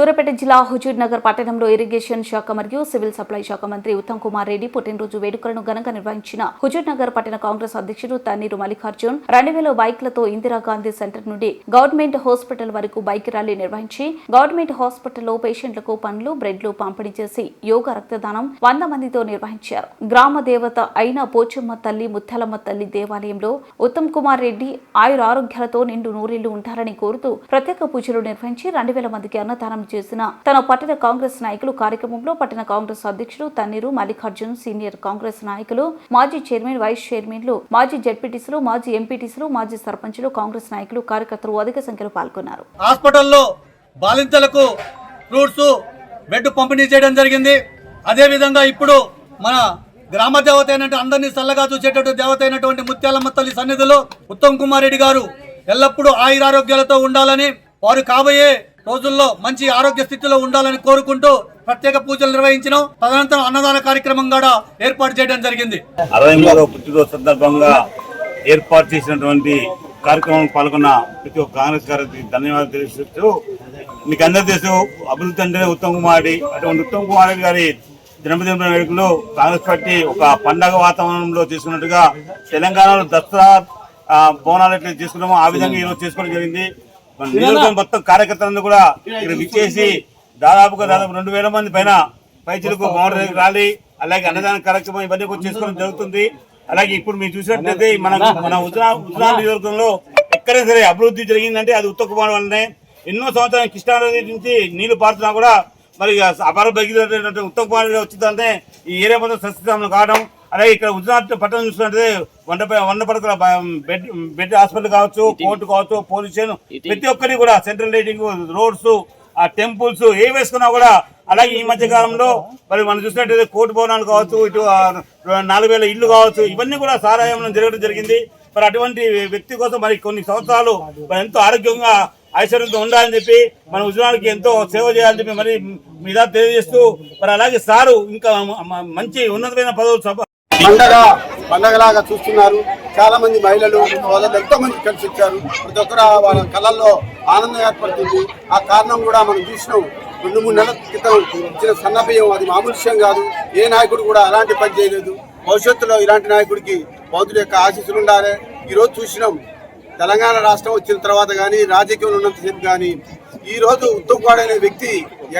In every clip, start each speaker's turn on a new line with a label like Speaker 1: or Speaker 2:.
Speaker 1: సూర్యాపేట జిల్లా హుజూర్ నగర్ పట్టణంలో ఇరిగేషన్ శాఖ మరియు సివిల్ సప్లై శాఖ మంత్రి ఉత్తమ్ కుమార్ రెడ్డి పుట్టినరోజు వేడుకలను ఘనంగా నిర్వహించిన హుజూర్ నగర్ పట్టణ కాంగ్రెస్ అధ్యక్షుడు తన్నీరు మల్లికార్జున్ రెండు వేల బైక్లతో ఇందిరాగాంధీ సెంటర్ నుండి గవర్నమెంట్ హాస్పిటల్ వరకు బైక్ ర్యాలీ నిర్వహించి గవర్నమెంట్ హాస్పిటల్లో పేషెంట్లకు పండ్లు బ్రెడ్లు పంపిణీ చేసి యోగా రక్తదానం వంద మందితో నిర్వహించారు. గ్రామ దేవత అయిన పోచమ్మ తల్లి ముత్యాలమ్మ తల్లి దేవాలయంలో ఉత్తమ్ కుమార్ రెడ్డి ఆయుర ఆరోగ్యాలతో నిండు నూరేళ్ళు ఉంటారని కోరుతూ ప్రత్యేక పూజలు నిర్వహించి రెండు వేల మందికి అన్నదానం చేసిన తన పట్టణ కాంగ్రెస్ నాయకులు కార్యక్రమంలో పట్టణ కాంగ్రెస్ అధ్యక్షుడు తన్నీరు మల్లికార్జున్ సీనియర్ కాంగ్రెస్ నాయకులు మాజీ చైర్మన్ వైస్ చైర్మన్లు మాజీ జడ్పీటీసీలు మాజీ ఎంపీటీసీలు మాజీ సర్పంచులు కాంగ్రెస్ నాయకులు కార్యకర్తలు అధిక సంఖ్యలో పాల్గొన్నారు.
Speaker 2: హాస్పిటల్లో బాలింతలకు ఫ్రూట్స్ బెడ్ పంపిణీ చేయడం జరిగింది. అదేవిధంగా ఇప్పుడు మన గ్రామ దేవత అయినట్టు అందరినీ చల్లగా చూసేటట్టు దేవత అయినటువంటి ముత్యాలమ్మ తల్లి సన్నిధిలో ఉత్తమ్ కుమార్ రెడ్డి గారు ఎల్లప్పుడూ ఆయురారోగ్యాలతో ఉండాలని వారు కాబోయే రోజుల్లో మంచి ఆరోగ్య స్థితిలో ఉండాలని కోరుకుంటూ ప్రత్యేక పూజలు నిర్వహించడం తదనంతరం అన్నదాన కార్యక్రమం కూడా ఏర్పాటు చేయడం జరిగింది.
Speaker 3: అరవై మూడవ పుట్టినరోజు సందర్భంగా ఏర్పాటు చేసినటువంటి కార్యక్రమం పాల్గొన్న ప్రతి ఒక్క కాంగ్రెస్ గారికి ధన్యవాదాలు తెలుస్తూ మీకు అందరూ తెలుసు అభివృద్ధి అంటే ఉత్తమ్ కుమారి అటువంటి ఉత్తమ్ కుమార్ గారి జన్మదిన వేడుకలు కాంగ్రెస్ పార్టీ ఒక పండగ వాతావరణంలో తీసుకున్నట్టుగా తెలంగాణలో దసరా బోనాలు ఎట్లా చేసుకున్నామో ఆ విధంగా ఈరోజు చేసుకోవడం జరిగింది. మన నియోజకవర్గం మొత్తం కార్యకర్తలందరూ కూడా ఇక్కడ విచ్చేసి దాదాపుగా దాదాపు రెండు వేల మంది పైన పైచులకు మోడల్ ర్యాలీ అలాగే అన్నదాన కార్యక్రమం ఇవన్నీ కూడా చేసుకోవడం జరుగుతుంది. అలాగే ఇప్పుడు మీరు చూసినట్లయితే మన మన ఉత్తరా ఉత్తరా నియోజకవర్గంలో ఎక్కడైనా సరే అభివృద్ధి జరిగిందంటే అది ఉత్తర కుమార్ వల్లనే ఎన్నో సంవత్సరాలు కృష్ణానది నుంచి నీళ్ళు పారుతున్నా కూడా మరి అపార భగీరథ ఉత్తమ కుమార్ వచ్చిందంటే ఈ ఏరియా మొత్తం సస్యశ్యామలం కావడం అలాగే ఇక్కడ హుజరాబాద్ పట్టణం చూసినట్టే వంద వంద పడకల బెడ్ బెడ్ హాస్పిటల్ కావచ్చు కోర్టు కావచ్చు పోలీస్ స్టేషన్. ప్రతి ఒక్కరి కూడా సెంట్రల్ లైటింగ్ రోడ్స్ ఆ టెంపుల్స్ ఏ వేసుకున్నా కూడా అలాగే ఈ మధ్య కాలంలో మరి మనం చూసినట్టయితే కోర్టు భవనాలు కావచ్చు ఇటు నాలుగు వేల ఇల్లు కావచ్చు ఇవన్నీ కూడా సారాయంలో జరగడం జరిగింది. మరి అటువంటి వ్యక్తి కోసం మరి కొన్ని సంవత్సరాలు మరి ఎంతో ఆరోగ్యంగా ఐశ్వర్యంతో ఉండాలని చెప్పి మన ఉద్యోగానికి ఎంతో సేవ చేయాలని చెప్పి మరి మీద తెలియజేస్తూ మరి అలాగే సారు ఇంకా మంచి ఉన్నతమైన పదవులు
Speaker 4: పండగ పండగలాగా చూస్తున్నారు. చాలా మంది మహిళలు సోదరులు ఎంతో మంది కలిసి వచ్చారు. ప్రతి ఒక్కరు వాళ్ళ కళల్లో ఆనందం ఏర్పడుతుంది. ఆ కారణం కూడా మనం చూసినాం. రెండు మూడు నెలల క్రితం ఇచ్చిన సన్నబియ్యం అది మామూలు విషయం కాదు. ఏ నాయకుడు కూడా అలాంటి పని చేయలేదు. భవిష్యత్తులో ఇలాంటి నాయకుడికి బౌద్ధుల యొక్క ఆశీస్సులు ఉండాలి. ఈరోజు చూసినాం. తెలంగాణ రాష్ట్రం వచ్చిన తర్వాత కానీ రాజకీయంలో ఉన్నంతసేపు కానీ ఈ రోజు ఉత్తమ్ అనే వ్యక్తి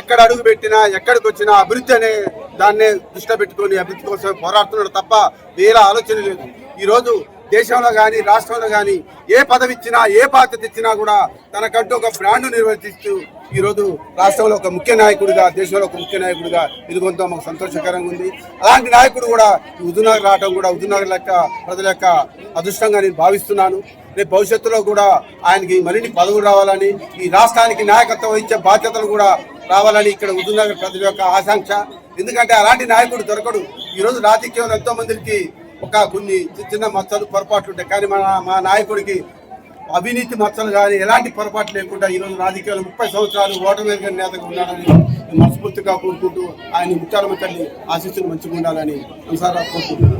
Speaker 4: ఎక్కడ అడుగు పెట్టినా ఎక్కడికి వచ్చినా అభివృద్ధి అనే దాన్నే దృష్టిలో పెట్టుకొని అభివృద్ధి కోసం పోరాడుతున్నాడు తప్ప వేరే ఆలోచన లేదు. ఈ రోజు దేశంలో కానీ రాష్ట్రంలో కానీ ఏ పదవి ఇచ్చినా ఏ బాధ్యత ఇచ్చినా కూడా తనకంటూ ఒక బ్రాండ్ నిర్వర్తిస్తూ ఈరోజు రాష్ట్రంలో ఒక ముఖ్య నాయకుడిగా దేశంలో ఒక ముఖ్య నాయకుడిగా ఎదుగుంతో మాకు సంతోషకరంగా ఉంది. అలాంటి నాయకుడు కూడా ఉదునగర్ రావడం కూడా హుజూర్నగర్ లెక్క ప్రజల యొక్క అదృష్టంగా నేను భావిస్తున్నాను. రేపు భవిష్యత్తులో కూడా ఆయనకి మరిన్ని పదవులు రావాలని ఈ రాష్ట్రానికి నాయకత్వం వహించే బాధ్యతలు కూడా రావాలని ఇక్కడ హుజూర్నగర్ ప్రజల యొక్క ఆకాంక్ష. ఎందుకంటే అలాంటి నాయకుడు దొరకడు. ఈ రోజు రాజకీయంలో ఎంతో మందికి ఒక కొన్ని చిన్న చిన్న మచ్చలు పొరపాట్లు ఉంటాయి. కానీ మన మా నాయకుడికి అవినీతి మచ్చలు కానీ ఎలాంటి పొరపాటు లేకుండా ఈ రోజు రాజకీయాలు ముప్పై సంవత్సరాలు ఓటమి నేతగా ఉండాలని మనస్ఫూర్తిగా కోరుకుంటూ ఆయన ముత్యాలమ్మ తల్లి ఆశీస్సులు మంచిగా ఉండాలని అనుసారా కోరుకుంటున్నాను.